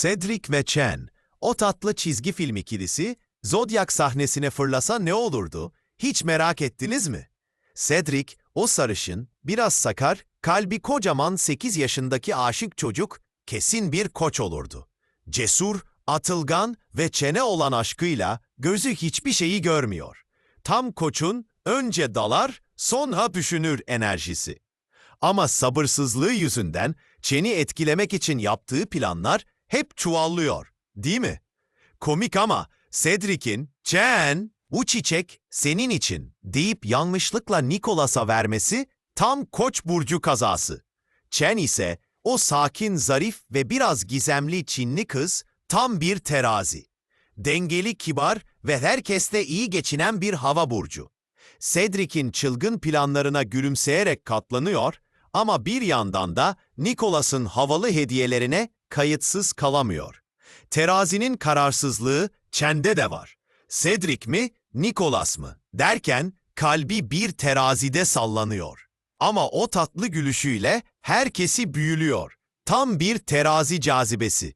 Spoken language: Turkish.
Cedric ve Chen, o tatlı çizgi film ikilisi, Zodiac sahnesine fırlasa ne olurdu? Hiç merak ettiniz mi? Cedric, o sarışın, biraz sakar, kalbi kocaman 8 yaşındaki aşık çocuk, kesin bir koç olurdu. Cesur, atılgan ve çene olan aşkıyla gözü hiçbir şeyi görmüyor. Tam koçun önce dalar, sonra düşünür enerjisi. Ama sabırsızlığı yüzünden Çen'i etkilemek için yaptığı planlar hep çuvallıyor, değil mi? Komik ama Cedric'in Chen bu çiçek senin için deyip yanlışlıkla Nicholas'a vermesi tam Koç burcu kazası. Chen ise o sakin, zarif ve biraz gizemli Çinli kız tam bir terazi. Dengeli, kibar ve herkesle iyi geçinen bir hava burcu. Cedric'in çılgın planlarına gülümseyerek katlanıyor ama bir yandan da Nicholas'ın havalı hediyelerine kayıtsız kalamıyor. Terazinin kararsızlığı Chen'de de var. Cedric mi, Nicholas mı derken kalbi bir terazide sallanıyor. Ama o tatlı gülüşüyle herkesi büyülüyor. Tam bir terazi cazibesi.